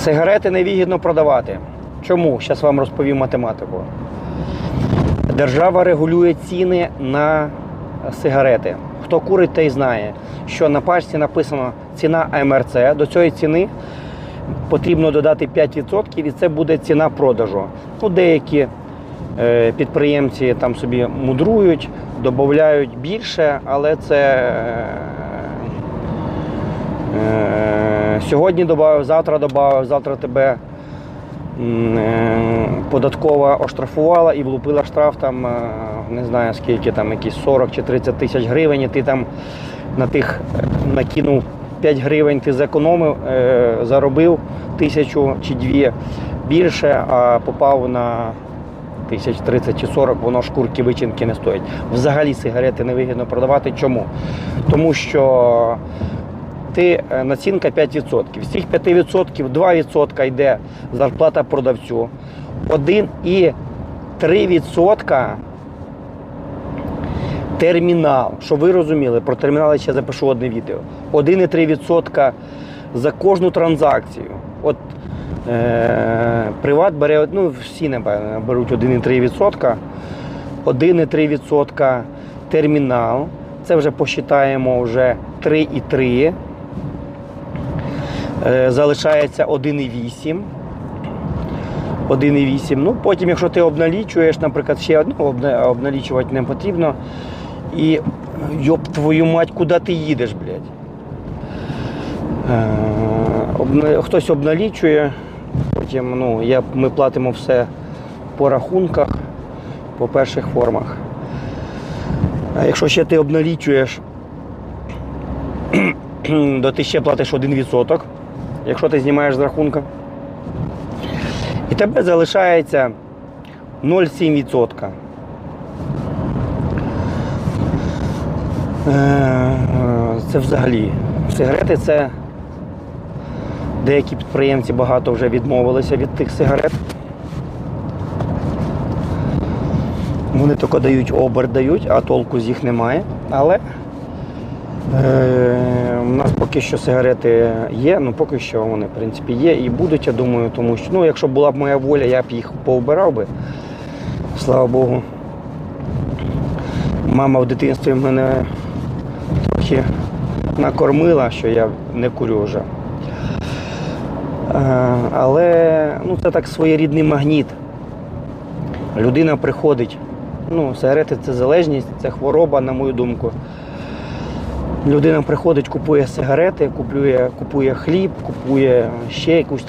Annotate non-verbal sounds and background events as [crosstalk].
Сигарети невигідно продавати. Чому? Зараз вам розповім математику. Держава регулює ціни на сигарети. Хто курить, той знає, що на пачці написано ціна МРЦ. До цієї ціни потрібно додати 5% і це буде ціна продажу. Ну, деякі е, підприємці там собі мудрують, додають більше, але це е, сьогодні додав, завтра додав, завтра тебе е, податкова оштрафувала і влупила штраф там, е, не знаю скільки там, якісь 40 чи 30 тисяч гривень, і ти там на тих е, накинув 5 гривень, ти зекономив, заробив тисячу чи дві більше, а попав на тисяч 30 чи 40, воно шкурки вичинки не стоїть. Взагалі сигарети невигідно продавати. Чому? Тому що націнка 5%. З цих 5% 2% йде зарплата продавцю. 1,3% термінал. Щоб ви розуміли, про термінал я ще запишу одне відео. 1,3% за кожну транзакцію. От е, Приват бере, ну всі напевно, беруть 1,3%. 1,3% термінал. Це вже посчитаємо вже 3,3. Е, залишається 1,8. 1,8. Ну, потім, якщо ти обналічуєш, наприклад, ще одну обналічувати не потрібно. І йоп твою мать, куди ти їдеш, блядь? Е, Хтось обналічує, потім ну, я, ми платимо все по рахунках, по перших формах. А якщо ще ти обналічуєш, [clears throat] то ти ще платиш 1%, якщо ти знімаєш з рахунка. І тебе залишається 0,7%. Е, Це взагалі. Сигарети це деякі підприємці багато вже відмовилися від тих сигарет. Вони тільки дають оберт дають, а толку з їх немає. Але е, поки що сигарети є, ну поки що вони, в принципі, є і будуть, я думаю, тому що ну, якщо була б моя воля, я б їх поубирав би. Слава Богу. Мама в дитинстві мене трохи накормила, що я не курю вже. Е, Але ну, це так своєрідний магніт. Людина приходить. Ну, сигарети це залежність, це хвороба, на мою думку. Людина приходить, купує сигарети, купує, купує хліб, купує ще якусь там.